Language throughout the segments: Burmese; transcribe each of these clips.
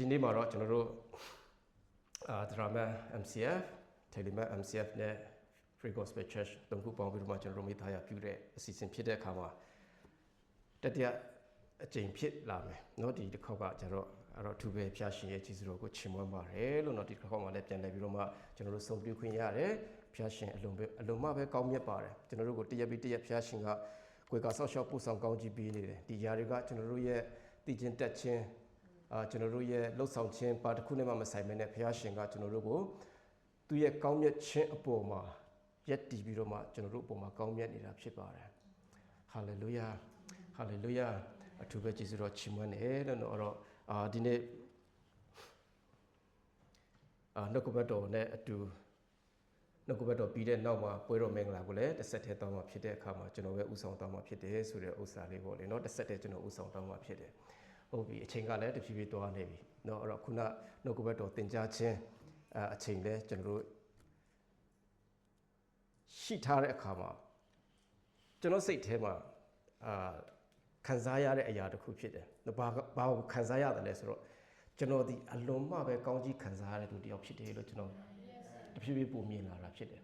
ဒီနေ့မှာတော့ကျွန်တော်တို့အာဒရာမ MCF Telemat MCF နဲ့ Free Gospel Church တုံးခုပေါင်းပြီးတော့မှကျွန်တော်တို့မိသားရပြုတဲ့အစီအစဉ်ဖြစ်တဲ့အခါမှာတတိယအကြိမ်ဖြစ်လာမယ်เนาะဒီတစ်ခေါက်ကကျွန်တော်အဲ့တော့သူပဲဖျားရှင်ရဲ့ကြီးစုတော်ကိုချီးမွမ်းပါတယ်လို့เนาะဒီတစ်ခေါက်မှာလည်းပြန်လည်ပြီးတော့မှကျွန်တော်တို့ဆုံတွေ့ခွင့်ရတယ်ဖျားရှင်အလုံးပဲအလုံးမပဲကောင်းမြတ်ပါတယ်ကျွန်တော်တို့ကိုတရက်ပြီးတရက်ဖျားရှင်ကကိုယ်ကဆောက်ရှောက်ပို့ဆောင်ကောင်းကြီးပေးနေတယ်ဒီຢာတွေကကျွန်တော်တို့ရဲ့တည်ခြင်းတက်ခြင်း အာကျွန်တော်တို့ရဲ့လှုပ်ဆောင်ခြင်းပါတစ်ခုနဲ့မှမဆိုင်ဘဲနဲ့ဘုရားရှင်ကကျွန်တော်တို့ကိုသူ့ရဲ့ကောင်းမြတ်ခြင်းအပေါ်မှာယက်တည်ပြီးတော့မှကျွန်တော်တို့အပေါ်မှာကောင်းမြတ်နေတာဖြစ်ပါတယ်။ဟာလေလုယာဟာလေလုယာအထူးပဲကျေးဇူးတော်ချီးမွမ်းတယ်လို့တော့အဲ့တော့အာဒီနေ့အာနှုတ်ကပတ်တော်နဲ့အတူနှုတ်ကပတ်တော်ပြီးတဲ့နောက်မှာပွဲတော်မင်္ဂလာကိုလည်းတစ်ဆက်တည်းတောင်းမှာဖြစ်တဲ့အခါမှာကျွန်တော်ပဲဥဆောင်တောင်းမှာဖြစ်တယ်ဆိုတဲ့ဥစ္စာလေးပေါ့လေနော်တစ်ဆက်တည်းကျွန်တော်ဥဆောင်တောင်းမှာဖြစ်တယ်။ ဟုတ်ပြီအချိန်ကလည်းတဖြည်းဖြည်းသွားနေပြီเนาะအဲ့တော့ခုနနှုတ်ကပတ်တော်သင်ကြားခြင်းအအချိန်လဲကျွန်တော်တို့ရှိထားတဲ့အခါမှာကျွန်တော်စိတ်ထဲမှာအာခံစားရတဲ့အရာတစ်ခုဖြစ်တယ်။ဘာဘာကိုခံစားရတယ်လဲဆိုတော့ကျွန်တော်ဒီအလွန်မှပဲကောင်းကြီးခံစားရတဲ့လူတစ်ယောက်ဖြစ်တယ်လို့ကျွန်တော်တဖြည်းဖြည်းပုံမြင်လာတာဖြစ်တယ်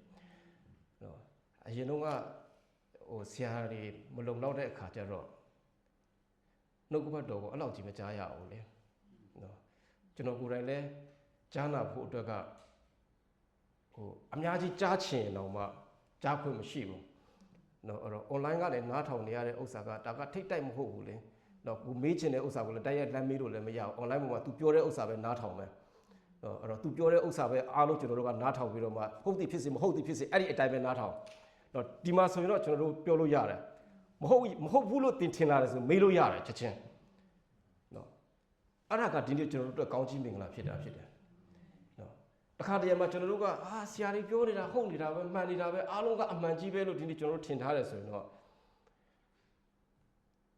။နော်အရင်တော့ကဟိုဆရာတွေမလုံလောက်တဲ့အခါကျတော့ နှုတ်ကပတ်တော်ကိုအဲ့လောက်ကြီးမကြားရအောင်လေ။နော်ကျွန်တော်ကိုယ်တိုင်လည်းကြားနာဖို့အတွက်ကဟိုအများကြီးကြားချင်တော့မှကြားခွင့်မရှိဘူး။နော်အဲ့တော့ online ကလည်းနားထောင်နေရတဲ့ဥစ္စာကဒါကထိတ်တိုက်မဟုတ်ဘူးလေ။နော်ကိုမေးချင်တဲ့ဥစ္စာကိုလည်းတိုက်ရိုက်လမ်းမေးလို့လည်းမရဘူး။ online ပေါ်မှာ तू ပြောတဲ့ဥစ္စာပဲနားထောင်မယ်။နော်အဲ့တော့ तू ပြောတဲ့ဥစ္စာပဲအားလုံးကျွန်တော်တို့ကနားထောင်ပြီးတော့မှဟုတ်သည်ဖြစ်စေမဟုတ်သည်ဖြစ်စေအဲ့ဒီအတိုင်းပဲနားထောင်။နော်ဒီမှာဆိုရင်တော့ကျွန်တော်တို့ပြောလို့ရတယ်။ မဟုတ်ဘူးမဟုတ်ဘူးလို့တင်ထင်လာတယ်ဆိုမေးလို့ရတယ်ချက်ချင်း။နော်အဲ့ဒါကဒီနေ့ကျွန်တော်တို့အတွက်ကောင်းချီးမင်္ဂလာဖြစ်တာဖြစ်တယ်။နော်တခါတည်းမှာကျွန်တော်တို့ကအာဆရာကြီးပြောနေတာဟုတ်နေတာပဲမှန်နေတာပဲအားလုံးကအမှန်ကြီးပဲလို့ဒီနေ့ကျွန်တော်တို့ထင်ထားတယ်ဆိုရင်တော့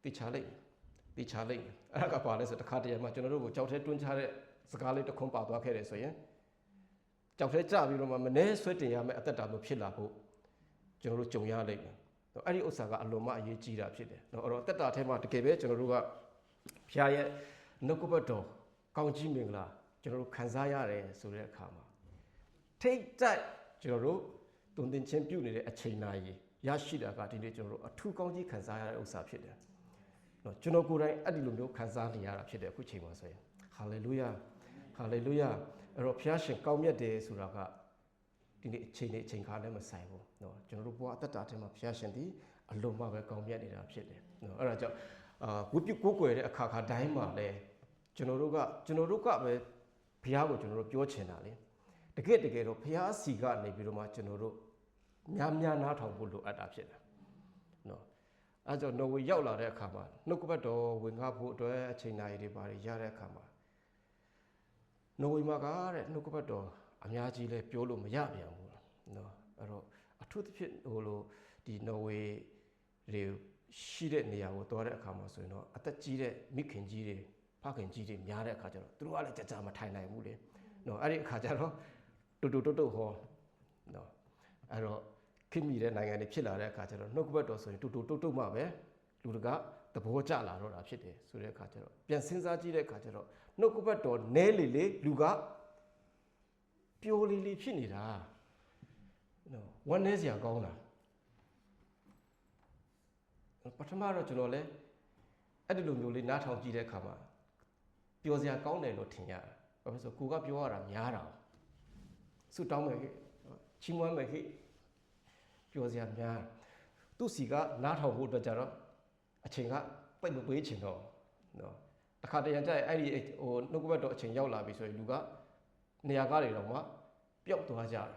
သိချလိုက်သိချလိုက်အဲ့ဒါကပါလဲဆိုတခါတည်းမှာကျွန်တော်တို့ကိုကြောက်ထဲတွန်းချတဲ့စကားလေးတစ်ခွန်းပါသွားခဲ့တယ်ဆိုရင်ကြောက်ထဲကြပြီးတော့မှမနှဲဆွဲတင်ရမယ့်အသက်တာမျိုးဖြစ်လာဖို့ကျွန်တော်တို့ကြုံရလိမ့်မယ်။ အဲ့ဒီဥစ္စာကအလွန်မှအရေးကြီးတာဖြစ်တယ်။နော်အဲ့တော့တက်တာထဲမှာတကယ်ပဲကျွန်တော်တို့ကဖျားရဲ့နှုတ်ကပတ်တော်ကောင်းကြီးမင်္ဂလာကျွန်တော်တို့ခံစားရတယ်ဆိုတဲ့အခါမှာထိတ်တိုက်ကျွန်တော်တို့တုန်တင်ချင်းပြုတ်နေတဲ့အချိန်နာရီရရှိတာကဒီနေ့ကျွန်တော်တို့အထူးကောင်းကြီးခံစားရတဲ့ဥစ္စာဖြစ်တယ်။နော်ကျွန်တော်ကိုယ်တိုင်အဲ့ဒီလိုမျိုးခံစားနေရတာဖြစ်တယ်အခုချိန်မှာဆိုရင်ဟာလေလုယာဟာလေလုယာအဲ့တော့ဖျားရှင်ကောင်းမြတ်တယ်ဆိုတာက ဒီနေ့အချိန်နဲ့အချိန်ခါနဲ့မဆိုင်ဘူးနော်ကျွန်တော်တို့ဘဝအသက်တာထဲမှာဖျားရှင်ဒီအလုံးမပဲကောင်းမြတ်နေတာဖြစ်တယ်နော်အဲ့ဒါကြောင့်အာဝိပုကိုးကွယ်တဲ့အခါခါတိုင်းမှာလဲကျွန်တော်တို့ကကျွန်တော်တို့ကပဲဘုရားကိုကျွန်တော်တို့ပြောချင်တာလေတကယ်တကယ်တော့ဘုရားစီကနေပြီးတော့မှကျွန်တော်တို့များများနားထောင်ဖို့လိုအပ်တာဖြစ်တယ်နော်အဲကြောင့်နော်ဝေရောက်လာတဲ့အခါမှာနှုတ်ကပတ်တော်ဝင်ငါဖို့အတွက်အချိန်နာရီတွေပါရတဲ့အခါမှာနော်ဝေမှာကတဲ့နှုတ်ကပတ်တော် အများကြီးလဲပြောလို့မရပြန်ဘူးနော်အဲ့တော့အထူးသဖြင့်ဟိုလိုဒီနော်ဝေတွေရှိတဲ့နေရာကိုသွားတဲ့အခါမှာဆိုရင်တော့အသက်ကြီးတဲ့မိခင်ကြီးတွေဖခင်ကြီးတွေများတဲ့အခါကျတော့သူတို့ကလည်းကြကြမထိုင်နိုင်ဘူးလေနော်အဲ့ဒီအခါကျတော့တူတူတုတ်တုတ်ဟောနော်အဲ့တော့ခင်မိတဲ့နိုင်ငံတွေဖြစ်လာတဲ့အခါကျတော့နှုတ်ကပတ်တော်ဆိုရင်တူတူတုတ်တုတ်မှပဲလူတကသဘောကျလာတော့တာဖြစ်တယ်ဆိုတဲ့အခါကျတော့ပြန်စဉ်းစားကြည့်တဲ့အခါကျတော့နှုတ်ကပတ်တော်နဲလေလေလူက ပျော်လီလီဖြစ်နေတာနော်ဝမ်းနည်းစရာကောင်းတာပထမတော့ကျွန်တော်လည်းအဲ့ဒီလိုမျိုးလေးနားထောင်ကြည့်တဲ့အခါမှာပျော်စရာကောင်းတယ်လို့ထင်ရတယ်။ဘာဖြစ်လို့ကိုကပြောရတာများတာ။ဆုတောင်းမယ်ခေချီးမွမ်းမယ်ခေပျော်စရာများသူ့စီကနားထောင်ဖို့အတွက်ကြတော့အချိန်ကပိတ်မပေးချင်တော့နော်တခါတရံကျရင်အဲ့ဒီဟိုနှုတ်ကပတ်တော်အချိန်ရောက်လာပြီဆိုရင်လူက နေရာကားတွေတော့မှပျောက်သွားကြတယ်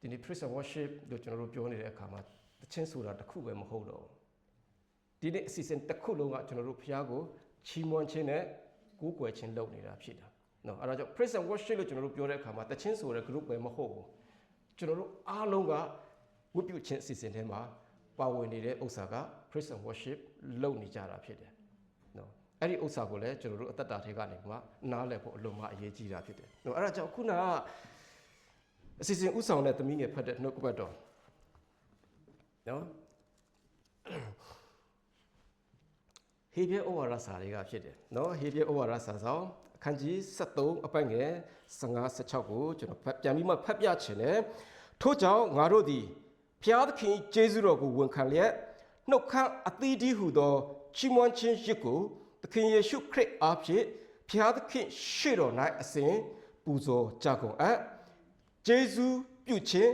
ဒီနေ့ praise and worship လို့ကျွန်တော်တို့ပြောနေတဲ့အခါမှာတခြင်းဆိုတာတစ်ခုပဲမဟုတ်တော့ဒီနေ့အစီအစဉ်တစ်ခုလုံးကကျွန်တော်တို့ဖျားကိုချီးမွမ်းခြင်းနဲ့ကိုးကွယ်ခြင်းလုပ်နေတာဖြစ်တာနော်အဲဒါကြောင့် praise and worship လို့ကျွန်တော်တို့ပြောတဲ့အခါမှာတခြင်းဆိုတဲ့ group ပဲမဟုတ်ဘူးကျွန်တော်တို့အားလုံးကဝတ်ပြုခြင်းအစီအစဉ်ထဲမှာပါဝင်နေတဲ့ဥစ္စာက praise and worship လုပ်နေကြတာဖြစ်တယ်နော် အဲ့ဒီဥစ္စာကိုလည်းကျွန်တော်တို့အသက်တာထဲကနေကနားလည်ဖို့အလွန်မှအရေးကြီးတာဖြစ်တယ်။အဲ့ဒါကြောင့်ခုနကအစီအစဉ်ဥဆောင်တဲ့သမီးငယ်ဖတ်တဲ့နှုတ်ကပတ်တော်နော်ဟေဘဲဩဝါဒစာတွေကဖြစ်တယ်နော်ဟေဘဲဩဝါဒစာဆောင်အခန်းကြီး73အပိုက်ငယ်55 16ကိုကျွန်တော်ဖတ်ပြန်ပြီးမှဖတ်ပြချင်တယ်ထို့ကြောင့်ငါတို့သည်ဖျားသခင်ကျေးဇူးတော်ကိုဝန်ခံလျက်နှုတ်ခမ်းအသီးတီးဟူသောချီးမွမ်းခြင်းရစ်ကို သခင်ယေရှုခရစ်အားဖြင့်ဖျားသခင်ရှေ့တော်၌အစဉ်ပူဇော်ကြကုန်အပ်ကျေးဇူးပြုခြင်း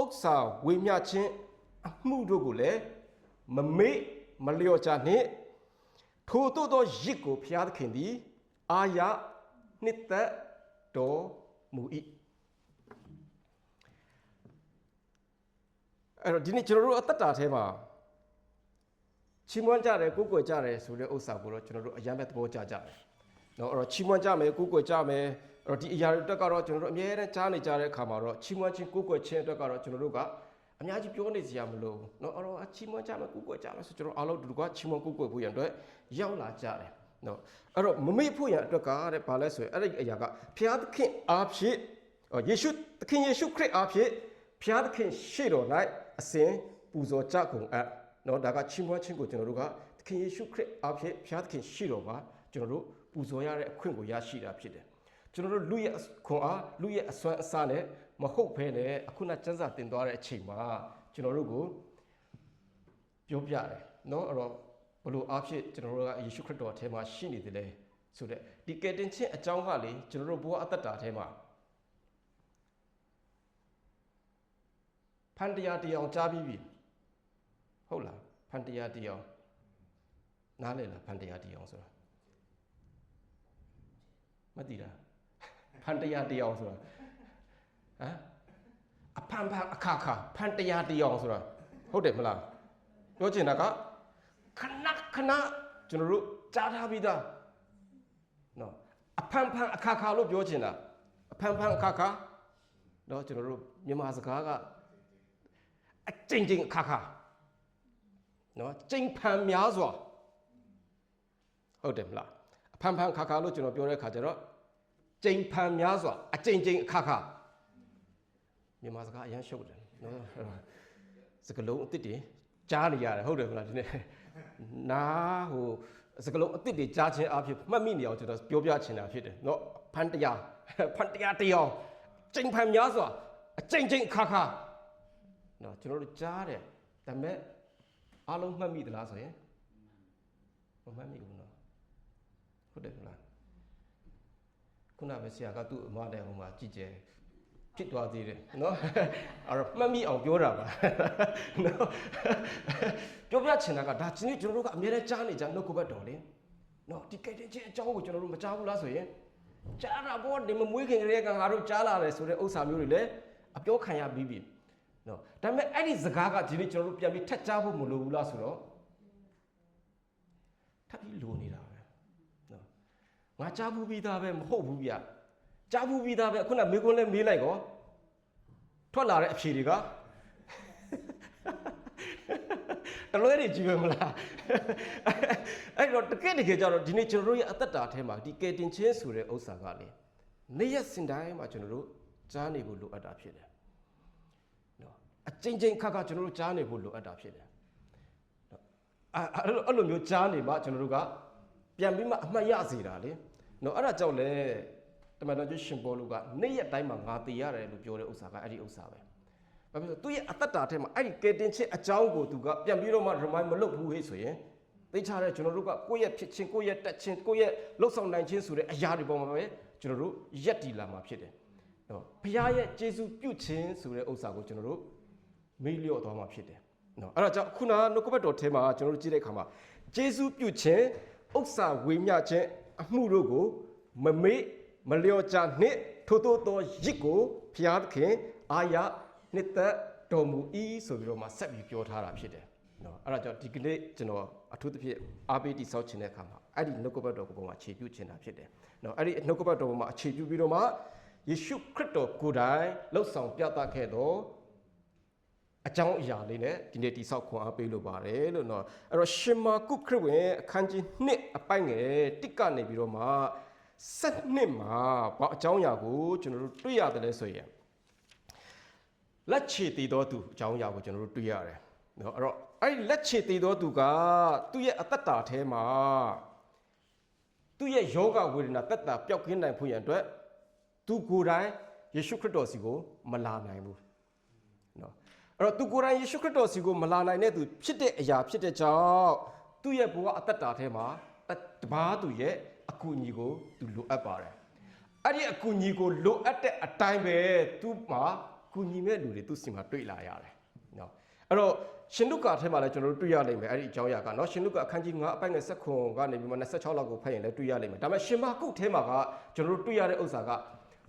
ဥစ္စာဝေမျှခြင်းအမှုတို့ကိုလည်းမမေ့မလျော့ကြနှင့်ထိုတို့သောရစ်ကိုဖျားသခင်သည်အာရနှစ်သက်တော်မူ၏အဲ့တော့ဒီနေ့ကျွန်တော်တို့အသက်တာထဲမှာ ချီးမွမ်းကြတယ်ကိုးကွယ်ကြတယ်ဆိုတဲ့ဥစ္စာကိုတော့ကျွန်တော်တို့အယံမဲ့သဘောကျကြတယ်เนาะအဲ့တော့ချီးမွမ်းကြမယ်ကိုးကွယ်ကြမယ်အဲ့တော့ဒီအရာတွေအတွက်ကတော့ကျွန်တော်တို့အမြဲတမ်းကြားနေကြတဲ့အခါမှာတော့ချီးမွမ်းခြင်းကိုးကွယ်ခြင်းအတွက်ကတော့ကျွန်တော်တို့ကအများကြီးပြောနေစရာမလိုဘူးเนาะအဲ့တော့အချီးမွမ်းကြမယ်ကိုးကွယ်ကြမယ်ဆိုကျွန်တော်အားလုံးဒီကွာချီးမွမ်းကိုးကွယ်ဖို့ရန်အတွက်ရောက်လာကြတယ်เนาะအဲ့တော့မမေ့ဖို့ရန်အတွက်ကတဲ့ဘာလဲဆိုရင်အဲ့ဒီအရာကဖျားသခင်အားဖြင့်အော်ယေရှုသခင်ယေရှုခရစ်အားဖြင့်ဖျားသခင်ရှေ့တော်၌အစဉ်ပူဇော်ကြကုန်အပ် เนาะဒါကချီးမွမ်းခြင်းကိုကျွန်တော်တို့ကသခင်ယေရှုခရစ်အားဖြင့်ဖျားသခင်ရှေ့တော်မှာကျွန်တော်တို့ပူဇော်ရတဲ့အခွင့်ကိုရရှိတာဖြစ်တယ်ကျွန်တော်တို့လူရဲ့ခွန်အားလူရဲ့အစွမ်းအစနဲ့မဟုတ်ဘဲနဲ့အခုနစံစာတင်သွားတဲ့အချိန်မှာကျွန်တော်တို့ကိုပြောပြတယ်เนาะအဲ့တော့ဘလို့အားဖြင့်ကျွန်တော်တို့ကယေရှုခရစ်တော်အထဲမှာရှိနေတယ်လေဆိုတဲ့ဒီကယ်တင်ခြင်းအကြောင်းကလေကျွန်တော်တို့ဘဝအသက်တာထဲမှာဖန်တရားတရားကြားပြီးပြီ ဟုတ်လားဖန်တရားတရားနားလည်လားဖန်တရားတရားဆိုတာမသိတာဖန်တရားတရားဆိုတာဟမ်အဖန်ဖန်အခါခါဖန်တရားတရားဆိုတာဟုတ်တယ်မလားပြောချင်တာကခဏခဏကျွန်တော်တို့ကြားထားပြီးသားနော်အဖန်ဖန်အခါခါလို့ပြောချင်တာအဖန်ဖန်အခါခါနော်ကျွန်တော်တို့မြန်မာစကားကအကျဉ်းချင်းအခါခါ နော်ကြိမ်ဖန်များစွာဟုတ်တယ်မလားအဖန်ဖန်ခါခါလို့ကျွန်တော်ပြောတဲ့ခါကျတော့ကြိမ်ဖန်များစွာအကြိမ်ကြိမ်အခါခါမြန်မာစကားအရန်ရှုပ်တယ်နော်စကလုံးအစ်စ်တွေကြားနေရတယ်ဟုတ်တယ်မလားဒီနေ့နားဟိုစကလုံးအစ်စ်တွေကြားခြင်းအဖြစ်မှတ်မိနေအောင်ကျွန်တော်ပြောပြချင်တာဖြစ်တယ်နော်ဖန်တရားဖန်တရားတရားကြိမ်ဖန်များစွာအကြိမ်ကြိမ်အခါခါနော်ကျွန်တော်တို့ကြားတယ်ဒါပေမဲ့ အားလုံးမှတ်မိသလားဆိုရင်မမှတ်မိဘူးနော်ဟုတ်တယ်မလားခုနပဲဆရာကသူ့အမနဲ့ဟိုမှာကြည်ကျဲဖြစ်သွားသေးတယ်နော်အဲ့တော့မှတ်မိအောင်ပြောတာပါနော်ပြောပြချင်တာကဒါချင်းကျွန်တော်တို့ကအများနဲ့ကြားနေကြနှုတ်ကပတ်တော်လေနော်ဒီကဲတဲ့ချင်းအကြောင်းကိုကျွန်တော်တို့မကြားဘူးလားဆိုရင်ကြားတာပေါ့ဒီမမွေးခင်ကလေးကငါတို့ကြားလာတယ်ဆိုတဲ့ဥစ္စာမျိုးတွေလည်းအပြောခံရပြီးပြီ နော်ဒါပေမဲ့အဲ့ဒီစကားကဒီနေ့ကျွန်တော်တို့ပြန်ပြီးထက်ကြားဖို့မလိုဘူးလားဆိုတော့ထပ်ပြီးလိုနေတာပဲနော်ငါကြားဘူးပြီးသားပဲမဟုတ်ဘူးဗျကြားဘူးပြီးသားပဲခုနမေကွန်းလဲမေးလိုက်ကောထွက်လာတဲ့အဖြေတွေကတလွဲတွေကြီးပဲမလားအဲ့တော့တကယ်တကယ်ကြတော့ဒီနေ့ကျွန်တော်တို့ရဲ့အသက်တာထဲမှာဒီကယ်တင်ခြင်းဆိုတဲ့ဥစ္စာကလေနေ့ရက်စင်တိုင်းမှာကျွန်တော်တို့ကြားနေဖို့လိုအပ်တာဖြစ်တယ်နော်အ ချင်းချင်းခါခါကျွန်တော်တို့ကြားနေဖို့လိုအပ်တာဖြစ်တယ်နော်အဲ့အဲ့လိုမျိုးကြားနေမှကျွန်တော်တို့ကပြန်ပြီးမှအမှတ်ရစေတာလေနော်အဲ့ဒါကြောင့်လေတမန်တော်ကြီးရှင်ဘောလူကနေ့ရက်တိုင်းမှာငါတည်ရတယ်လို့ပြောတဲ့ဥစ္စာကအဲ့ဒီဥစ္စာပဲဘာဖြစ်လို့သူ့ရဲ့အသက်တာထဲမှာအဲ့ဒီကယ်တင်ခြင်းအကြောင်းကိုသူကပြန်ပြီးတော့မှ remind မလုပ်ဘူးဟေ့ဆိုရင်သိချတဲ့ကျွန်တော်တို့ကကိုယ့်ရဲ့ဖြစ်ခြင်းကိုယ့်ရဲ့တက်ခြင်းကိုယ့်ရဲ့လှုပ်ဆောင်နိုင်ခြင်းဆိုတဲ့အရာတွေပေါ်မှာပဲကျွန်တော်တို့ရက်တည်လာမှာဖြစ်တယ်နော်ဘုရားရဲ့ကျေးဇူးပြုခြင်းဆိုတဲ့ဥစ္စာကိုကျွန်တော်တို့ မေ့လျော့သွားမှာဖြစ်တယ်နော်အဲ့ဒါကြောင့်ခုနကနှုတ်ကပတ်တော်ထဲမှာကျွန်တော်တို့ကြည့်တဲ့အခါမှာကျေးဇူးပြုခြင်းဥစ္စာဝေမျှခြင်းအမှုတို့ကိုမမေ့မလျော့ကြနှင့်ထို့သောသောရစ်ကိုဘုရားသခင်အာရနှစ်သက်တော်မူ၏ဆိုပြီးတော့မှဆက်ပြီးပြောထားတာဖြစ်တယ်နော်အဲ့ဒါကြောင့်ဒီကနေ့ကျွန်တော်အထူးသဖြင့်အားပေးတိဆောက်ခြင်းတဲ့အခါမှာအဲ့ဒီနှုတ်ကပတ်တော်ကိုပုံမှာခြေပြုခြင်းတာဖြစ်တယ်နော်အဲ့ဒီနှုတ်ကပတ်တော်ပေါ်မှာအခြေပြုပြီးတော့မှယေရှုခရစ်တော်ကိုယ်တိုင်လှုပ်ဆောင်ပြသခဲ့တော် အကြောင်းအရာလေးနဲ့ဒီနေ့တိဆောက်ခွန်အားပေးလိုပါတယ်လို့နော်အဲ့တော့ရှင်မာကုခရစ်ဝင်အခန်းကြီး1အပိုင်းငယ်တစ်ကနေပြီးတော့မှ7နှစ်မှာဘာအကြောင်းအရာကိုကျွန်တော်တို့တွေ့ရတယ်လဲဆိုရင်လက်ချေတည်တော်သူအကြောင်းအရာကိုကျွန်တော်တို့တွေ့ရတယ်နော်အဲ့တော့အဲ့ဒီလက်ချေတည်သောသူကသူ့ရဲ့အသက်တာထဲမှာသူ့ရဲ့ယောဂဝေဒနာတက်တာပျောက်ကင်းနိုင်ဖို့ရန်အတွက်သူကိုယ်တိုင်ယေရှုခရစ်တော်စီကိုမလာနိုင်ဘူးနော် အဲ့တော့သူကိုယ်တိုင်ယေရှုခရစ်တော်စီကိုမလာနိုင်တဲ့သူဖြစ်တဲ့အရာဖြစ်တဲ့ကြောင့်သူ့ရဲ့ဘဝအသက်တာထဲမှာတပားသူရဲ့အကူအညီကိုသူလိုအပ်ပါတယ်အဲ့ဒီအကူအညီကိုလိုအပ်တဲ့အတိုင်းပဲသူ့မှာကူညီမဲ့လူတွေသူ့စီမှာတွေ့လာရတယ်နော်အဲ့တော့ရှင်လုကာထဲမှာလည်းကျွန်တော်တို့တွေ့ရနိုင်မယ်အဲ့ဒီအကြောင်းအရာကနော်ရှင်လုကာအခန်းကြီး9အပိုင်ငယ်7ခွန်ကနေပြီးမှ26လောက်ကိုဖတ်ရင်လည်းတွေ့ရနိုင်မယ်ဒါပေမဲ့ရှင်မာကုတ်ထဲမှာကကျွန်တော်တို့တွေ့ရတဲ့ဥစ္စာက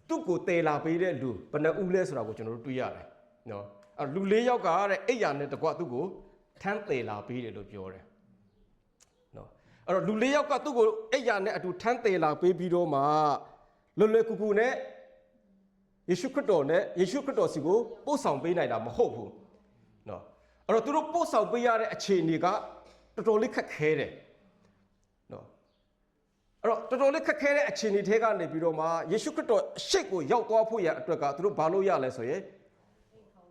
သူ့ကိုတေလာပေးတဲ့လူဘယ်နှဦးလဲဆိုတာကိုကျွန်တော်တို့တွေ့ရတယ်နော်အဲ့ လူလေးယောက်ကတဲ့အိယာနဲ့တကွသူ့ကိုထမ်းတေလာပေးတယ်လို့ပြောတယ်နော်အဲ့တော့လူလေးယောက်ကသူ့ကိုအိယာနဲ့အတူထမ်းတေလာပေးပြီးတော့မှလွယ်လွယ်ကူကူနဲ့ယေရှုခရစ်တော်နဲ့ယေရှုခရစ်တော်စီကိုပို့ဆောင်ပေးနိုင်တာမဟုတ်ဘူးနော်အဲ့တော့သူတို့ပို့ဆောင်ပေးရတဲ့အခြေအနေကတော်တော်လေးခက်ခဲတယ်နော်အဲ့တော့တော်တော်လေးခက်ခဲတဲ့အခြေအနေထဲကနေပြီးတော့မှယေရှုခရစ်တော်အရှိတ်ကိုရောက်သွားဖို့ရအတွက်ကသူတို့ဘာလို့ရလဲဆိုရင်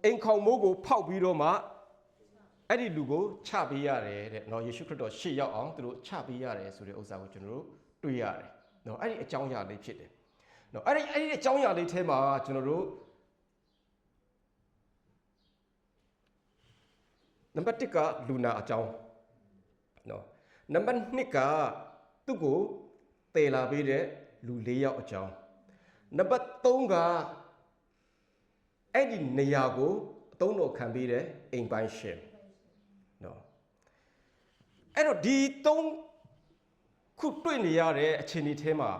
အိမ်ခေါင်မိုးကိုဖောက်ပြီးတော့မှအဲ့ဒီလူကိုချပေးရတယ်တဲ့နော်ယေရှုခရစ်တော်ရှေ့ရောက်အောင်သူတို့ချပေးရတယ်ဆိုတဲ့ဥစ္စာကိုကျွန်တော်တို့တွေ့ရတယ်နော်အဲ့ဒီအကြောင်းအရာလေးဖြစ်တယ်နော်အဲ့ဒီအဲ့ဒီအကြောင်းအရာလေးထဲမှာကျွန်တော်တို့နံပါတ်1ကလူနာအကြောင်းနော်နံပါတ်2ကသူ့ကိုတည်လာပေးတဲ့လူ၄ယောက်အကြောင်းနံပါတ်3က အဲ့ဒီနေရာကိုအသုံးတော်ခံပေးတဲ့အိမ်ပိုင်းရှင်နော်အဲ့တော့ဒီ3ခုတွေ့နေရတဲ့အခြေအနေထဲမှာ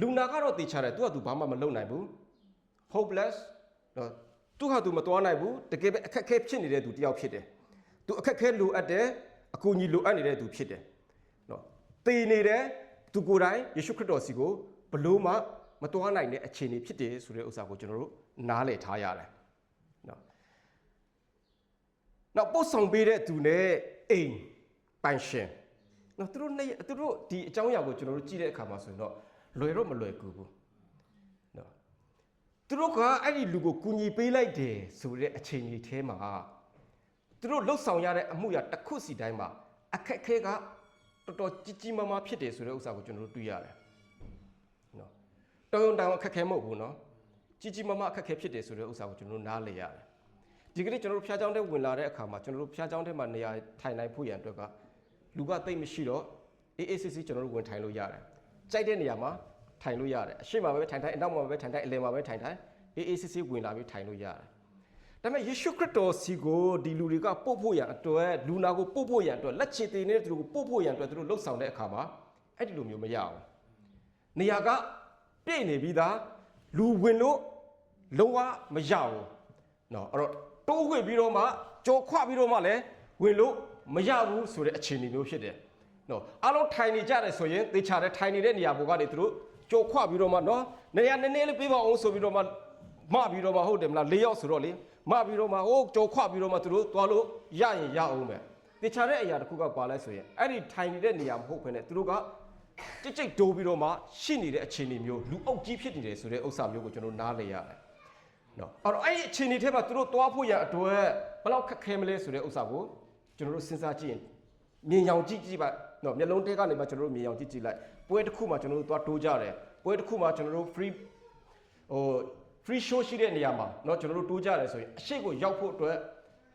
လူနာကတော့တေချာတယ်သူကသူဘာမှမလုပ်နိုင်ဘူး hopeless နော်သူဟာသူမတွားနိုင်ဘူးတကယ်ပဲအခက်အခဲဖြစ်နေတဲ့သူတယောက်ဖြစ်တယ်သူအခက်အခဲလိုအပ်တယ်အကူအညီလိုအပ်နေတဲ့သူဖြစ်တယ်နော်တည်နေတယ်သူကိုယ်တိုင်ယေရှုခရစ်တော်စီကိုဘလို့မှ မတွားနိုင်တဲ့အခြေအနေဖြစ်တယ်ဆိုတဲ့ဥစ္စာကိုကျွန်တော်တို့နားလည်ထားရတယ်နော်နောက်ပို့ဆောင်ပေးတဲ့သူနဲ့အိမ်ပိုင်ရှင်နော်သူတို့နေသူတို့ဒီအကြောင်းအရာကိုကျွန်တော်တို့ကြည့်တဲ့အခါမှာဆိုရင်တော့လွယ်တော့မလွယ်ကူဘူးနော်သူတို့ကအဲ့ဒီလူကိုကူညီပေးလိုက်တယ်ဆိုတဲ့အခြေအနေထဲမှာသူတို့လှုပ်ဆောင်ရတဲ့အမှုရာတစ်ခုစီတိုင်းမှာအခက်အခဲကတော်တော်ကြီးကြီးမားမားဖြစ်တယ်ဆိုတဲ့ဥစ္စာကိုကျွန်တော်တို့တွေ့ရတယ်နော် တော်ရုံတောင်အခက်အခဲမဟုတ်ဘူးနော်ကြီးကြီးမားမားအခက်အခဲဖြစ်တယ်ဆိုတဲ့ဥစ္စာကိုကျွန်တော်တို့နားလည်ရတယ်ဒီကနေ့ကျွန်တော်တို့ဖျားเจ้าတဲ့ဝင်လာတဲ့အခါမှာကျွန်တော်တို့ဖျားเจ้าတဲ့မှာနေရာထိုင်နိုင်ဖို့ရန်အတွက်ကလူကတိတ်မရှိတော့အေးအေးဆေးဆေးကျွန်တော်တို့ဝင်ထိုင်လို့ရတယ်ကြိုက်တဲ့နေရာမှာထိုင်လို့ရတယ်အရှိမပဲထိုင်ထိုင်အနောက်မှာပဲထိုင်ထိုင်အလယ်မှာပဲထိုင်ထိုင်အေးအေးဆေးဆေးဝင်လာပြီးထိုင်လို့ရတယ်ဒါပေမဲ့ယေရှုခရစ်တော်စီကိုဒီလူတွေကပို့ဖို့ရန်အတွက်လူနာကိုပို့ဖို့ရန်အတွက်လက်ချေတင်နေတဲ့သူကိုပို့ဖို့ရန်အတွက်သူတို့လှုပ်ဆောင်တဲ့အခါမှာအဲ့ဒီလိုမျိုးမရအောင်နေရာက ပြည့်နေပြီးသားလူဝင်လို့လုံးဝမရဘူးเนาะအဲ့တော့တိုးခွေပြီးတော့မှကြော်ခွပြီးတော့မှလည်းဝင်လို့မရဘူးဆိုတဲ့အခြေအနေမျိုးဖြစ်တယ်နော်အားလုံးထိုင်နေကြတယ်ဆိုရင်သေချာတဲ့ထိုင်နေတဲ့နေရာပေါ်ကနေသူတို့ကြော်ခွပြီးတော့မှနော်နေရာနည်းနည်းလေးပေးပါအောင်ဆိုပြီးတော့မှမပြီးတော့မှဟုတ်တယ်မလား၄ယောက်ဆိုတော့လေမပြီးတော့မှဟိုးကြော်ခွပြီးတော့မှသူတို့သွားလို့ရရင်ရအောင်မယ်သေချာတဲ့အရာတစ်ခုကပါလဲဆိုရင်အဲ့ဒီထိုင်နေတဲ့နေရာမဟုတ်ဘဲနဲ့သူတို့က ကြိတ်ကြိတ်တိုးပြီးတော့မှရှိနေတဲ့အခြေအနေမျိုးလူအုပ်ကြီးဖြစ်နေတယ်ဆိုတဲ့ဥစ္စာမျိုးကိုကျွန်တော်နားလည်ရတယ်နော်အဲ့တော့အဲ့ဒီအခြေအနေထဲမှာသူတို့သွားဖို့ရအတွက်ဘယ်လောက်ခက်ခဲမလဲဆိုတဲ့ဥစ္စာကိုကျွန်တော်တို့စဉ်းစားကြည့်ရင်မြင်ရောင်ကြည့်ကြည့်ပါနော်မျက်လုံးတဲကနေမှကျွန်တော်တို့မြင်ရောင်ကြည့်ကြည့်လိုက်ပွဲတစ်ခုမှကျွန်တော်တို့သွားတိုးကြတယ်ပွဲတစ်ခုမှကျွန်တော်တို့ free ဟို free show ရှိတဲ့နေရာမှာเนาะကျွန်တော်တို့တိုးကြတယ်ဆိုရင်အရှိတ်ကိုရောက်ဖို့အတွက်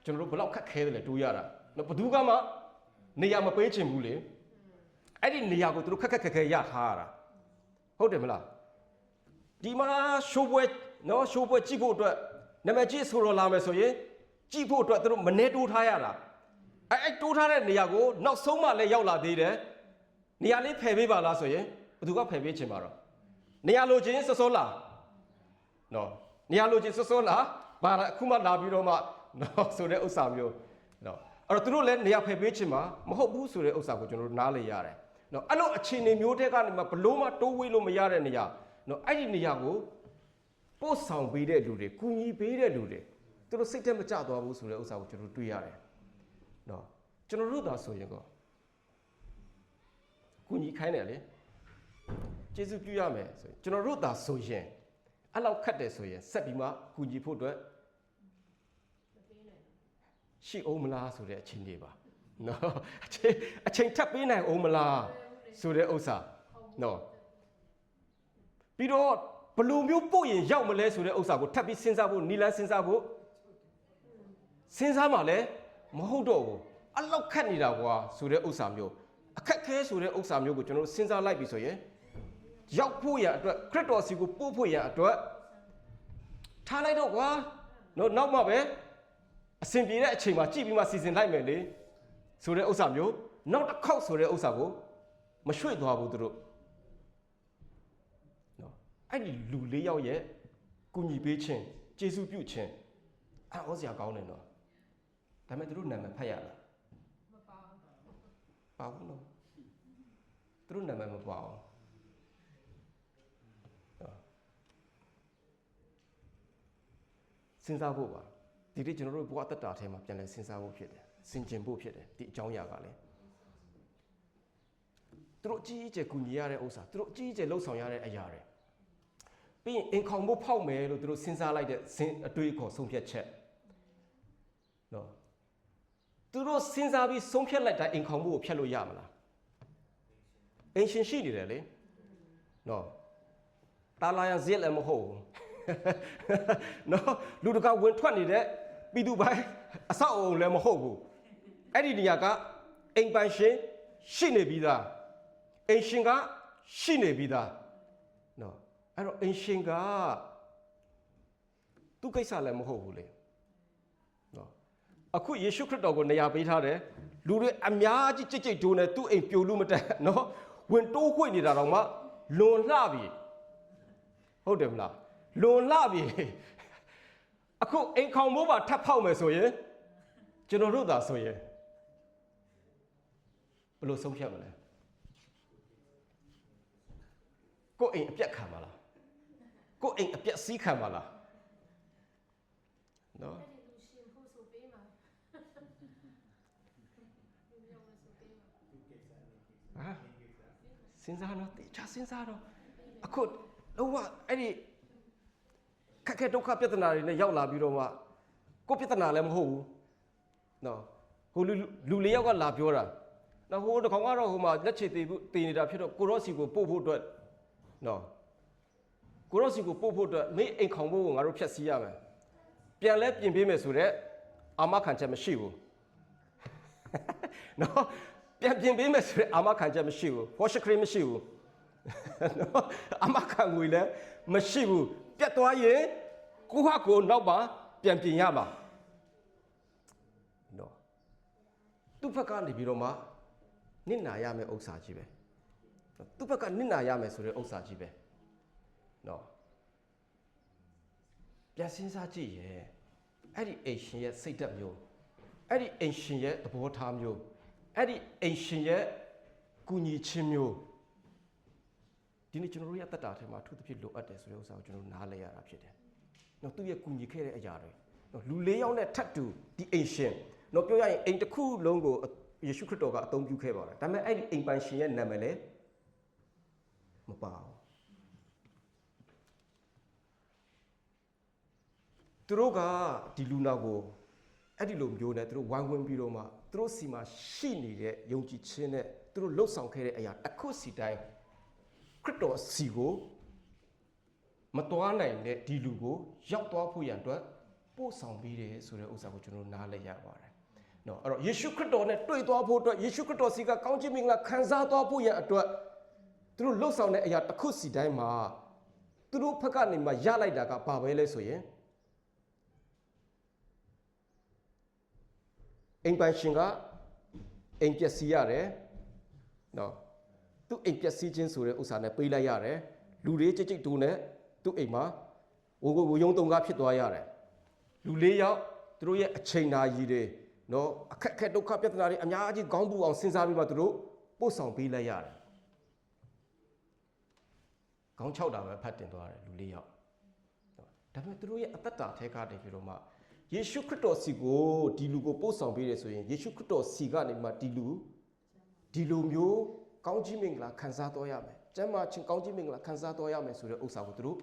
ကျွန်တော်တို့ဘယ်လောက်ခက်ခဲတယ်လဲတိုးရတာเนาะဘယ်သူကမှနေရာမပေးချင်ဘူးလေ အဲ့ဒီနေရာကိုသူတို့ခက်ခက်ခက်ခက်ရထားရတာဟုတ်တယ်မလားဒီမှာရှိုးပွဲနော်ရှိုးပွဲကြည့်ဖို့အတွက်နမကြီးဆိုတော့လာမယ်ဆိုရင်ကြည့်ဖို့အတွက်သူတို့မနေတိုးထားရတာအဲအဲတိုးထားတဲ့နေရာကိုနောက်ဆုံးမှလည်းရောက်လာသေးတယ်နေရာလေးဖယ်ပေးပါလားဆိုရင်ဘသူကဖယ်ပေးချင်ပါတော့နေရာလိုချင်စောစောလာနော်နေရာလိုချင်စောစောလာဘာလဲအခုမှလာပြီးတော့မှနော်ဆိုတဲ့ဥစ္စာမျိုးနော်အဲ့တော့သူတို့လည်းနေရာဖယ်ပေးချင်မှာမဟုတ်ဘူးဆိုတဲ့ဥစ္စာကိုကျွန်တော်တို့နားလည်ရတယ် နော်အဲ့လိုအခြေအနေမျိုးတဲ့ကနေမှဘလို့မှတိုးဝေးလို့မရတဲ့နေရာနော်အဲ့ဒီနေရာကိုပို့ဆောင်ပေးတဲ့လူတွေကူညီပေးတဲ့လူတွေသူတို့စိတ်ထဲမကြသွားဘူးဆိုတဲ့ဥစ္စာကိုကျွန်တော်တို့တွေ့ရတယ်နော်ကျွန်တော်တို့သာဆိုရင်ကောကူညီခိုင်းတယ်လေကျေးဇူးပြုရမယ်ဆိုရင်ကျွန်တော်တို့သာဆိုရင်အဲ့လောက်ခတ်တယ်ဆိုရင်ဆက်ပြီးမှကူညီဖို့အတွက်ရှိအောင်မလားဆိုတဲ့အချိန်လေးပါနော်အချိန်အချိန်ထပ်ပေးနိုင်အောင်မလား ဆိုတဲ့ဥစ္စာနော်ပြီးတော့ဘယ်လိုမျိုးပို့ရင်ရောက်မလဲဆိုတဲ့ဥစ္စာကိုထပ်ပြီးစဉ်းစားဖို့နီလန်းစဉ်းစားဖို့စဉ်းစားမှလည်းမဟုတ်တော့ဘူးအလောက်ခတ်နေတာကွာဆိုတဲ့ဥစ္စာမျိုးအခက်ခဲဆိုတဲ့ဥစ္စာမျိုးကိုကျွန်တော်တို့စဉ်းစားလိုက်ပြီဆိုရင်ရောက်ဖို့ရအတွက်ခရစ်တော်စီကိုပို့ဖို့ရအတွက်ထားလိုက်တော့ကွာနော်နောက်မှပဲအစဉ်ပြေတဲ့အချိန်မှာကြည့်ပြီးမှစီစဉ်လိုက်မယ်လေဆိုတဲ့ဥစ္စာမျိုးနောက်တစ်ခေါက်ဆိုတဲ့ဥစ္စာကို မရွှေ့သွားဘူးသူတို့နော်အဲ့ဒီလူလေးယောက်ရဲ့ကုညီပေးခြင်းကျေးဇူးပြုခြင်းအံ့ဩစရာကောင်းတယ်နော်ဒါပေမဲ့သူတို့နာမည်ဖတ်ရလားမပါဘူးပါဘူးနော်သူတို့နာမည်မပါအောင်ဟုတ်စဉ်းစားဖို့ပါဒီနေ့ကျွန်တော်တို့ဘဝတက်တာထဲမှာပြန်လဲစဉ်းစားဖို့ဖြစ်တယ်စင်ကျင်ဖို့ဖြစ်တယ်ဒီအကြောင်းအရာကလည်း သူတို့အကြီးအကျယ်ကူညီရတဲ့ဥစ္စာသူတို့အကြီးအကျယ်လှုပ်ဆောင်ရတဲ့အရာတွေပြီးရင်အင်ခေါင်ဖို့ဖောက်မယ်လို့သူတို့စဉ်းစားလိုက်တဲ့စဉ်အတွေးအခေါ်ဆုံးဖြတ်ချက်နော်သူတို့စဉ်းစားပြီးဆုံးဖြတ်လိုက်တာအိမ်ခေါင်မှုကိုဖျက်လို့ရမလားအင်ရှင်ရှိနေတယ်လေနော်တာလာရဇစ်လည်းမဟုတ်ဘူးနော်လူတကာဝင်ထွက်နေတဲ့ပြည်သူပိုင်းအဆောက်အအုံလည်းမဟုတ်ဘူးအဲ့ဒီနေရာကအိမ်ပိုင်ရှင်ရှိနေပြီးသား အိမ်ရှင်ကရှိနေပြီးသားနော်အဲ့တော့အိမ်ရှင်ကသူ့ကိစ္စလည်းမဟုတ်ဘူးလေနော်အခုယေရှုခရစ်တော်ကိုနေရာပေးထားတယ်လူတွေအများကြီးကြိတ်ကြိတ်ဒိုးနေသူ့အိမ်ပြိုလို့မတက်နော်ဝင်တိုးခွေနေတာတော့မှလွန်လှပြီဟုတ်တယ်မလားလွန်လှပြီအခုအိမ်ခေါင်မိုးပါထပ်ဖောက်မယ်ဆိုရင်ကျွန်တော်တို့သာဆိုရင်ဘယ်လိုဆုံးဖြတ်မလဲ ကိုယ့်အိမ်အပြက်ခံပါလားကိုယ့်အိမ်အပြက်စီးခံပါလားနော်အဲ့ဒီလူရှင်ဖို့ဆိုပေးမှာလူရောင်းလို့ဆိုပေးမှာဟာစဉ်းစားတော့တေချာစဉ်းစားတော့အခုလုံးဝအဲ့ဒီခက်ခဲဒုက္ခပြဿနာတွေနဲ့ရောက်လာပြီးတော့မှကိုယ်ပြဿနာလည်းမဟုတ်ဘူးနော်ဟိုလူလူလေးယောက်ကလာပြောတာနော်ဟိုတကောင်ကတော့ဟိုမှာလက်ချေသေးဘူးတည်နေတာဖြစ်တော့ကိုရော့စီကိုပို့ဖို့အတွက် နော်ကိုရော့စီကိုပို့ဖို့အတွက်မင်းအိမ်ခေါင်ဖို့ကိုငါတို့ဖြတ်စည်းရမယ်ပြန်လဲပြင်ပေးမယ်ဆိုတော့အာမခံချက်မရှိဘူးနော်ပြန်ပြင်ပေးမယ်ဆိုရင်အာမခံချက်မရှိဘူးဖောရှခရစ်မရှိဘူးနော်အာမခံငွေလည်းမရှိဘူးပြတ်သွားရင်ကိုဟာကိုနောက်ပါပြန်ပြင်ရမှာနော်သူ့ဘက်ကနေပြီးတော့မှနစ်နာရမယ့်ဥစ္စာကြီးပဲ သူ့ဘက်ကနစ်နာရမယ်ဆိုတဲ့ဥစ္စာကြီးပဲနော်ပြန်စဉ်းစားကြည့်ရဲ့အဲ့ဒီအိမ်ရှင်ရဲ့စိတ်ဓာတ်မျိုးအဲ့ဒီအိမ်ရှင်ရဲ့သဘောထားမျိုးအဲ့ဒီအိမ်ရှင်ရဲ့ကူညီခြင်းမျိုးဒီနေ့ကျွန်တော်တို့ရဲ့အသက်တာထဲမှာအထူးသဖြင့်လိုအပ်တယ်ဆိုတဲ့ဥစ္စာကိုကျွန်တော်တို့နားလည်ရတာဖြစ်တယ်။နော်သူ့ရဲ့ကူညီခဲ့တဲ့အရာတွေနော်လူလေးယောက်နဲ့ထပ်တူဒီအိမ်ရှင်နော်ပြောရရင်အိမ်တစ်ခုလုံးကိုယေရှုခရစ်တော်ကအသုံးပြုခဲ့ပါတယ်။ဒါပေမဲ့အဲ့ဒီအိမ်ပိုင်ရှင်ရဲ့နာမည်လည်း မပါဘူး။သူတို့ကဒီလူနာကိုအဲ့ဒီလိုမျိုးနဲ့သူတို့ဝိုင်းဝန်းပြီးတော့မှသူတို့စီမှာရှိနေတဲ့ယုံကြည်ခြင်းနဲ့သူတို့လှုပ်ဆောင်ခဲ့တဲ့အရာတစ်ခုစီတိုင်းခရစ်တော်စီကိုမတော်နိုင်တဲ့ဒီလူကိုရောက်သွားဖို့ရန်အတွက်ပို့ဆောင်ပေးတယ်ဆိုတဲ့ဥစ္စာကိုကျွန်တော်တို့နားလည်ရပါတယ်။နော်အဲ့တော့ယေရှုခရစ်တော်နဲ့တွေ့သွားဖို့အတွက်ယေရှုခရစ်တော်စီကကောင်းချီးမင်္ဂလာခံစားသွားဖို့ရန်အတွက် သူတို့လှုပ်ဆောင်တဲ့အရာတစ်ခုစီတိုင်းမှာသူတို့ဘက်ကနေမှရလိုက်တာကဘာပဲလဲဆိုရင်အိမ်ပိုင်ရှင်ကအိမ်ပျက်စီးရတယ်နော်သူအိမ်ပျက်စီးခြင်းဆိုတဲ့ဥစ္စာနဲ့ပေးလိုက်ရတယ်လူတွေကြိတ်ကြိတ်တိုးနဲ့သူ့အိမ်မှာဝဝဝယုံတုံကားဖြစ်သွားရတယ်လူလေးယောက်သူတို့ရဲ့အချိန်နာရီတွေနော်အခက်အခဲဒုက္ခပြဿနာတွေအများကြီးခေါင်းပူအောင်စဉ်းစားပြီးမှသူတို့ပို့ဆောင်ပေးလိုက်ရတယ် ခေါင်းချောက်တာပဲဖတ်တင်သွားတယ်လူလေးယောက်ဒါပေမဲ့သူတို့ရဲ့အသက်တာထဲကနေပြီးတော့မှယေရှုခရစ်တော်စီကိုဒီလူကိုပို့ဆောင်ပေးတယ်ဆိုရင်ယေရှုခရစ်တော်စီကနေမှဒီလူဒီလိုမျိုးကောင်းကြီးမင်္ဂလာခံစားတော်ရမယ်။ကျမ်းမာခြင်းကောင်းကြီးမင်္ဂလာခံစားတော်ရမယ်ဆိုတဲ့ဥစ္စာကိုသူတို့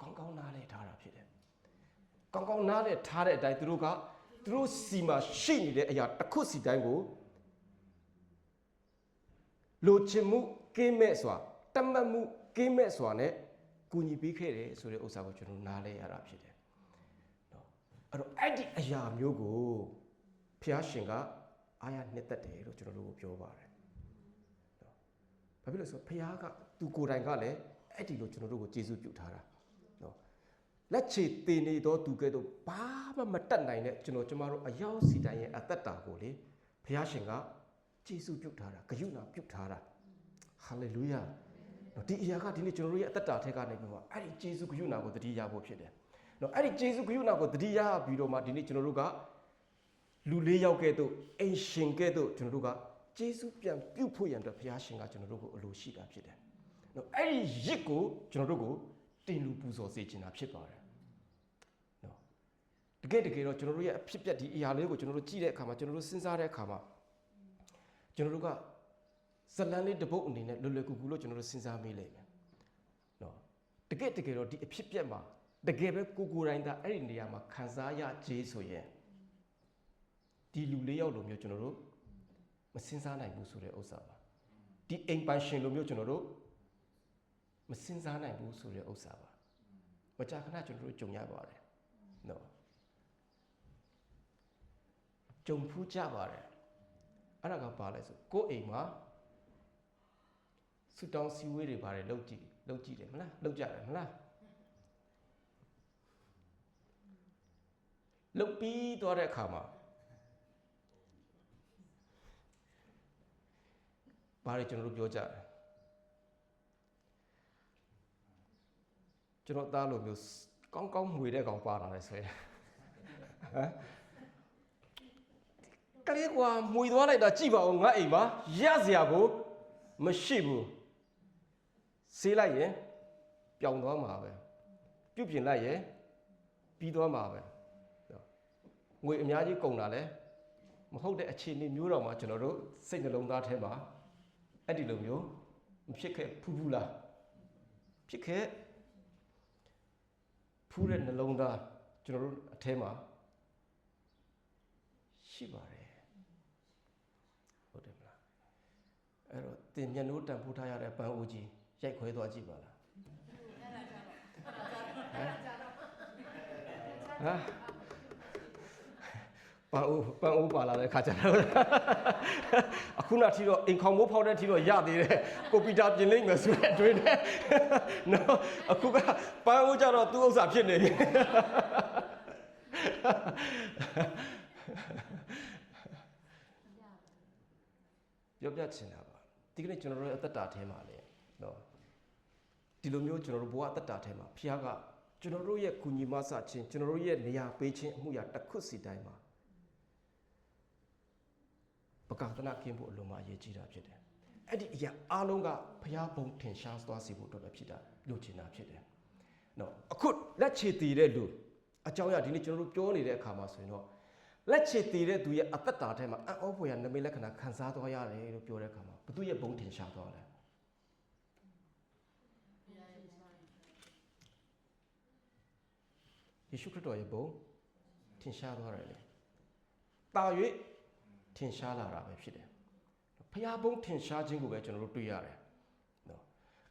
ကောင်းကောင်းနားလည်ထားတာဖြစ်တယ်။ကောင်းကောင်းနားလည်ထားတဲ့အတိုင်းသူတို့ကသူတို့စီမှာရှိနေတဲ့အရာတစ်ခုစီတိုင်းကိုလိုချင်မှုကင်းမဲ့စွာတတ်မှတ်မှု ကင်းမဲ့စွာနဲ့ကူညီပေးခဲ့တယ်ဆိုတဲ့ဥစ္စာကိုကျွန်တော်နားလဲရတာဖြစ်တယ်နော်အဲ့တော့အဲ့ဒီအရာမျိုးကိုဖျားရှင်ကအာရနှစ်သက်တယ်လို့ကျွန်တော်တို့ကိုပြောပါတယ်နော်ဘာဖြစ်လို့လဲဆိုတော့ဖျားကသူကိုယ်တိုင်ကလည်းအဲ့ဒီလိုကျွန်တော်တို့ကိုကျေးဇူးပြုထားတာနော်လက်ချေတင်နေသောသူကဲ့သို့ဘာမှမတတ်နိုင်တဲ့ကျွန်တော်ကျမတို့အယောက်စီတိုင်းရဲ့အသက်တာကိုလေဘုရားရှင်ကကျေးဇူးပြုထားတာဂရုဏာပြုထားတာဟာလေလုယာ နော်ဒီအရာကဒီနေ့ကျွန်တော်တို့ရဲ့အသက်တာထက်ကနေပြီးတော့အဲ့ဒီကျေးဇူးဂရုဏာကိုတတိယဖို့ဖြစ်တယ်နော်အဲ့ဒီကျေးဇူးဂရုဏာကိုတတိယပြီးတော့မှဒီနေ့ကျွန်တော်တို့ကလူလေးယောက်ကဲ့သို့အိမ်ရှင်ကဲ့သို့ကျွန်တော်တို့ကကျေးဇူးပြန်ပြုဖို့ရန်အတွက်ဘုရားရှင်ကကျွန်တော်တို့ကိုအလိုရှိတာဖြစ်တယ်နော်အဲ့ဒီရစ်ကိုကျွန်တော်တို့ကိုတင်လူပူဇော်စေချင်တာဖြစ်ပါတယ်နော်တကယ်တကယ်တော့ကျွန်တော်တို့ရဲ့အဖြစ်အပျက်ဒီအရာလေးကိုကျွန်တော်တို့ကြည့်တဲ့အခါမှာကျွန်တော်တို့စဉ်းစားတဲ့အခါမှာကျွန်တော်တို့က ဇလန်လေးတစ်ပုတ်အနေနဲ့လွယ်လွယ်ကူကူလို့ကျွန်တော်တို့စဉ်းစားမိလိမ့်မယ်နော်တကယ်တကယ်တော့ဒီအဖြစ်အပျက်မှာတကယ်ပဲကိုကိုယ်တိုင်သာအဲ့ဒီနေရာမှာခံစားရခြင်းဆိုရင်ဒီလူလေးယောက်လိုမျိုးကျွန်တော်တို့မစဉ်းစားနိုင်ဘူးဆိုတဲ့ဥစ္စာပါဒီအိမ်ပိုင်ရှင်လိုမျိုးကျွန်တော်တို့မစဉ်းစားနိုင်ဘူးဆိုတဲ့ဥစ္စာပါမကြာခဏကျွန်တော်တို့ကြုံရပါတယ်နော်ကြုံဖူးကြပါတယ်အဲ့ဒါကပါလဲဆိုကိုယ့်အိမ်မှာ ဆူတောင်းစီဝေးတွေပါတယ်လောက်ကြည့်လောက်ကြည့်တယ်မလားလောက်ကြတယ်မလားလောက်ပြီးသွားတဲ့အခါမှာဘာတွေကျွန်တော်တို့ပြောကြတယ်ကျွန်တော်သားလိုမျိုးကောင်းကောင်းမှွေတဲ့ကောင်ပါလာတယ်ဆိုရင်ဟမ်ကလေးကွာမှွေသွားလိုက်တာကြည့်ပါဦးငါအိမ်မှာရစရာကိုမရှိဘူး ဆေးလိုက်ရင်ပျောင်သွားမှာပဲပြုတ်ပြင်လိုက်ရင်ပြီးသွားမှာပဲနော်ငွေအများကြီးကုန်တာလဲမဟုတ်တဲ့အခြေအနေမျိုးတော့မှကျွန်တော်တို့စိတ်နှလုံးသားထဲမှာအဲ့ဒီလိုမျိုးမဖြစ်ခဲ့ဖူးဖူးလားဖြစ်ခဲ့ဖူးတဲ့နှလုံးသားကျွန်တော်တို့အထဲမှာရှိပါတယ်ဟုတ်တယ်မလားအဲ့တော့တင်မျက်နှာတန်ဖိုးထားရတဲ့ပန်းအိုးကြီး ရိုက်ခွဲသွားကြည့်ပါလားဟမ်ပန်းအိုးပန်းအိုးပါလာတဲ့ခါကျတော့အခုနောက်ထီတော့အိမ်ခေါင်မိုးဖောက်တဲ့ထီတော့ရသေးတယ်ကိုပီတာပြင်လိမ့်မယ်ဆိုတဲ့အတွေ့နဲ့နော်အခုကပန်းအိုးကြတော့သူ့ဥစ္စာဖြစ်နေပြီပြောပြချင်တာပါဒီကနေ့ကျွန်တော်တို့ရဲ့အသက်တာထဲမှာလေနော် ဒီလိုမျိုးကျွန်တော်တို့ဘဝအသက်တာထဲမှာဖခင်ကကျွန်တော်တို့ရဲ့ကုညီမဆခြင်းကျွန်တော်တို့ရဲ့နေရာပေးခြင်းအမှုရာတစ်ခုစီတိုင်းမှာပကသနာကင်းဖို့အလုံးမအရေးကြီးတာဖြစ်တယ်အဲ့ဒီအရာအားလုံးကဖခင်ဘုံထင်ရှားသွားစေဖို့အတွက်ပဲဖြစ်တာလိုချင်တာဖြစ်တယ်နော်အခုလက်ချေတည်တဲ့လူအကြောင်းအရာဒီနေ့ကျွန်တော်တို့ပြောနေတဲ့အခါမှာဆိုရင်တော့လက်ချေတည်တဲ့သူရဲ့အသက်တာထဲမှာအံ့ဩဖွယ်ရနမိတ်လက္ခဏာခံစားသွားရတယ်လို့ပြောတဲ့အခါမှာဘသူရဲ့ဘုံထင်ရှားသွားလဲယေ ရှုခရစ်တော်ရဲ့ဘုံထင်ရှားသွားတယ်လေတာ၍ထင်ရှားလာတာပဲဖြစ်တယ်ဖျားဘုံထင်ရှားခြင်းကိုပဲကျွန်တော်တို့တွေ့ရတယ်နော်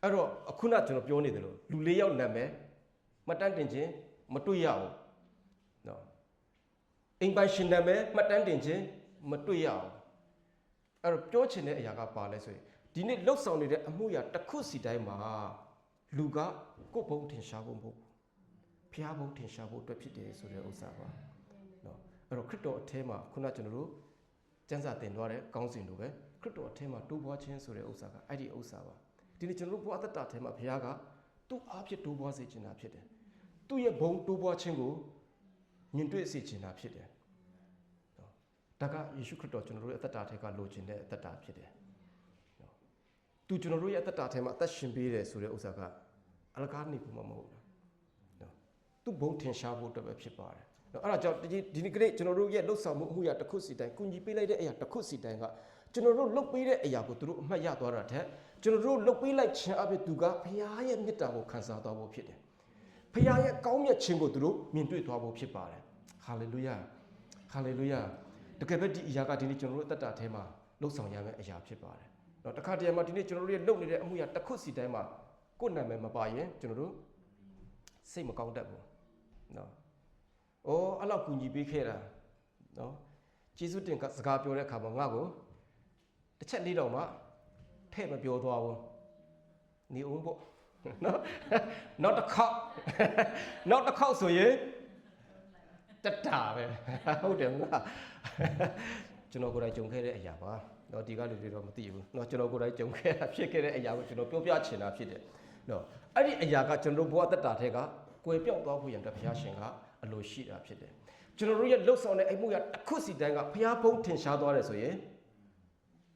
အဲ့တော့အခုနကျွန်တော်ပြောနေတယ်လို့လူလေးယောက်နာမည်မတန်းတင်ခြင်းမတွေ့ရဘူးနော်အိမ်ပိုင်ရှင်နာမည်မှတ်တမ်းတင်ခြင်းမတွေ့ရအောင်အဲ့တော့ပြောချင်တဲ့အရာကပါလဲဆိုရင်ဒီနေ့လှုပ်ဆောင်နေတဲ့အမှုရာတစ်ခုစီတိုင်းမှာလူကကိုယ့်ဘုံထင်ရှားဖို့မဟုတ် ဘူးဖျားဘုံထင်ရှားဖို့အတွက်ဖြစ်တယ်ဆိုတဲ့ဥစ္စာပါနော်အဲ့တော့ခရစ်တော်အထဲမှာခုနကျွန်တော်တို့စံစာတင်သွားတဲ့ကောင်းစဉ်လိုပဲခရစ်တော်အထဲမှာတိုးပွားခြင်းဆိုတဲ့ဥစ္စာကအဲ့ဒီဥစ္စာပါဒီနေ့ကျွန်တော်တို့ဘဝတတ္တထဲမှာဘုရားကသူ့အားဖြင့်တိုးပွားစေချင်တာဖြစ်တယ်သူ့ရဲ့ဘုံတိုးပွားခြင်းကိုမြင်တွေ့စေချင်တာဖြစ်တယ်ဒါကယေရှုခရစ်တော်ကျွန်တော်တို့ရဲ့အသက်တာထဲကလိုချင်တဲ့အသက်တာဖြစ်တယ်။နော်။သူကျွန်တော်တို့ရဲ့အသက်တာထဲမှာအသက်ရှင်ပေးတယ်ဆိုတဲ့ဥစ္စာကအလကားနေဖို့မမဟုတ်ဘူး။နော်။ သူ့ဘုံထင်ရှားဖို့အတွက်ပဲဖြစ်ပါတယ်နော်အဲ့ဒါကြောင့်ဒီနေ့ကလေးကျွန်တော်တို့ရဲ့လှုပ်ဆောင်မှုအမှုရာတစ်ခုစီတိုင်းကုညီပေးလိုက်တဲ့အရာတစ်ခုစီတိုင်းကကျွန်တော်တို့လှုပ်ပေးတဲ့အရာကိုသူတို့အမှတ်ရသွားတာတဲ့ကျွန်တော်တို့လှုပ်ပေးလိုက်ခြင်းအပြင်သူကဖရားရဲ့မေတ္တာကိုခံစားသွားဖို့ဖြစ်တယ်ဖရားရဲ့ကောင်းမြတ်ခြင်းကိုသူတို့မြင်တွေ့သွားဖို့ဖြစ်ပါတယ်ဟာလေလုယာဟာလေလုယာတကယ်ပဲဒီအရာကဒီနေ့ကျွန်တော်တို့အသက်တာထဲမှာလှုပ်ဆောင်ရမယ့်အရာဖြစ်ပါတယ်နော်တခါတည်းမှာဒီနေ့ကျွန်တော်တို့ရဲ့လှုပ်နေတဲ့အမှုရာတစ်ခုစီတိုင်းမှာကိုယ်နာမည်မပါရင်ကျွန်တော်တို့စိတ်မကောင်းတတ်ဘူး နော်အော်အဲ့လောက်ကူညီပေးခဲ့တာနော်ကျေးဇူးတင်စကားပြောတဲ့အခါမှာငါ့ကိုတစ်ချက်လေးတော့မှထဲ့မပြောသွားဘူးနေအောင်ပေါ့နော်နောက်တစ်ခေါက်နောက်တစ်ခေါက်ဆိုရင်တတာပဲဟုတ်တယ်မလားကျွန်တော်ကိုယ်တိုင်ကြုံခဲ့တဲ့အရာပါနော်ဒီကလူတွေတော့မသိဘူးနော်ကျွန်တော်ကိုယ်တိုင်ကြုံခဲ့တာဖြစ်ခဲ့တဲ့အရာကိုကျွန်တော်ပြောပြချင်တာဖြစ်တယ်နော်အဲ့ဒီအရာကကျွန်တော်ဘဝတတတာထဲက ကွယ်ပြောက်သွားဖို့ရန်တဘုရားရှင်ကအလိုရှိတာဖြစ်တယ်ကျွန်တော်တို့ရဲ့လှုပ်ဆောင်တဲ့အမှုရတစ်ခုစီတိုင်းကဘုရားဘုံထင်ရှားသွားတယ်ဆိုရင်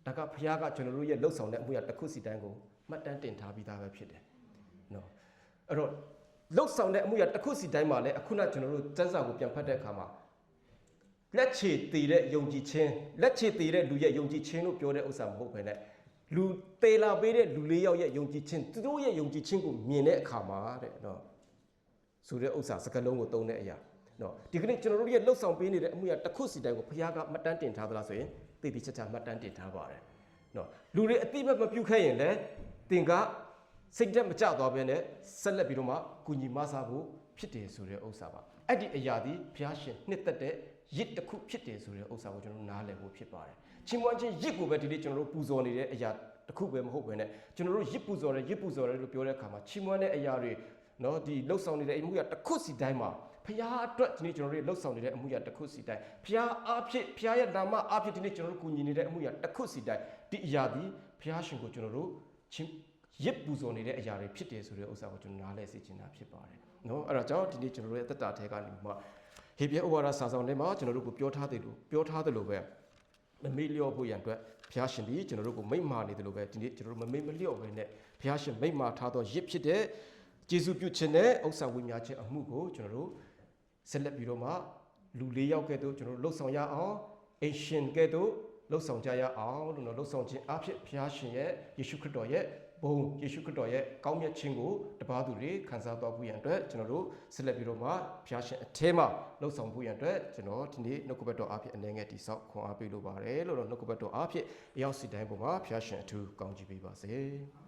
ဒါကဘုရားကကျွန်တော်တို့ရဲ့လှုပ်ဆောင်တဲ့အမှုရတစ်ခုစီတိုင်းကိုမှတ်တမ်းတင်ထားပြီးသားပဲဖြစ်တယ်နော်အဲ့တော့လှုပ်ဆောင်တဲ့အမှုရတစ်ခုစီတိုင်းမှာလည်းအခုနကျွန်တော်တို့စံစာကိုပြန်ဖတ်တဲ့အခါမှာလက်ချေတည်တဲ့ယုံကြည်ခြင်းလက်ချေတည်တဲ့လူရဲ့ယုံကြည်ခြင်းလို့ပြောတဲ့ဥစ္စာမဟုတ်ပဲနဲ့လူတေလာပေးတဲ့လူလေးယောက်ရဲ့ယုံကြည်ခြင်းသူတို့ရဲ့ယုံကြည်ခြင်းကိုမြင်တဲ့အခါမှာတဲ့နော် ဆိုတဲ့ဥစ္စာစကားလုံးကိုသုံးတဲ့အရာနော်ဒီကနေ့ကျွန်တော်တို့ရဲ့လှုပ်ဆောင်ပေးနေတဲ့အမှုရာတစ်ခုစီတိုင်းကိုဘုရားကမှတ်တမ်းတင်ထားသလားဆိုရင်သိသိချာချာမှတ်တမ်းတင်ထားပါတယ်နော်လူတွေအတိမတ်မပြုတ်ခဲ့ရင်လည်းသင်ကစိတ်တက်မကြသွားဘဲနဲ့ဆက်လက်ပြီးတော့မှကုညီမဆာဖို့ဖြစ်တယ်ဆိုတဲ့ဥစ္စာပါအဲ့ဒီအရာဒီဘုရားရှင်နှစ်သက်တဲ့ရစ်တစ်ခုဖြစ်တယ်ဆိုတဲ့ဥစ္စာကိုကျွန်တော်တို့နားလည်ဖို့ဖြစ်ပါတယ်ချင်းမွန်ချင်းရစ်ကိုပဲဒီနေ့ကျွန်တော်တို့ပူဇော်နေတဲ့အရာတစ်ခုပဲမဟုတ်ဘဲနဲ့ကျွန်တော်တို့ရစ်ပူဇော်တယ်ရစ်ပူဇော်တယ်လို့ပြောတဲ့အခါမှာချင်းမွန်တဲ့အရာတွေ နော်ဒီလှုပ်ဆောင်နေတဲ့အမှုရတစ်ခုစီတိုင်းမှာဖျားအတွက်ဒီနေ့ကျွန်တော်တို့လှုပ်ဆောင်နေတဲ့အမှုရတစ်ခုစီတိုင်းဖျားအားဖြင့်ဖျားရဲ့နာမအားဖြင့်ဒီနေ့ကျွန်တော်တို့ကူညီနေတဲ့အမှုရတစ်ခုစီတိုင်းဒီအရာဒီဖျားရှင်ကိုကျွန်တော်တို့ချင်းရစ်ပူဇော်နေတဲ့အရာတွေဖြစ်တယ်ဆိုတဲ့ဥစ္စာကိုကျွန်တော်နားလဲစေချင်တာဖြစ်ပါတယ်။နော်အဲ့ဒါကြောင့်ဒီနေ့ကျွန်တော်တို့ရဲ့အသက်တာထဲကနေမှဟေပြဲဩဝါဒစာဆောင်ထဲမှာကျွန်တော်တို့ကိုပြောထားတယ်လို့ပြောထားတယ်လို့ပဲမမေ့လျော့ဖို့ရန်အတွက်ဘုရားရှင်ဒီကျွန်တော်တို့ကိုမိန့်မာနေတယ်လို့ပဲဒီနေ့ကျွန်တော်တို့မမေ့မလျော့ပဲနဲ့ဘုရားရှင်မိန့်မာထားသောရစ်ဖြစ်တဲ့ ကျေးဇူးပြုခြင်းနဲ့ဥစ္စာဝိညာဉ်ခြင်းအမှုကိုကျွန်တော်တို့ဆက်လက်ပြီးတော့မှလူလေးယောက်ကဲ့သို့ကျွန်တော်တို့လှုပ်ဆောင်ရအောင်အရှင်ကဲ့သို့လှုပ်ဆောင်ကြရအောင်လို့နော်လှုပ်ဆောင်ခြင်းအဖြစ်ဘုရားရှင်ရဲ့ယေရှုခရစ်တော်ရဲ့ဘုံယေရှုခရစ်တော်ရဲ့ကောင်းမြတ်ခြင်းကိုတပါးသူတွေခံစားတော်ဖို့ရန်အတွက်ကျွန်တော်တို့ဆက်လက်ပြီးတော့မှဘုရားရှင်အထဲမှာလှုပ်ဆောင်ဖို့ရန်အတွက်ကျွန်တော်ဒီနေ့နှုတ်ကပတ်တော်အဖြစ်အနေငယ်တိဆောက်ခွန်အားပေးလိုပါတယ်လို့တော့နှုတ်ကပတ်တော်အဖြစ်အရောက်စီတိုင်းပေါ်မှာဘုရားရှင်အထူးကောင်းချီးပေးပါစေ။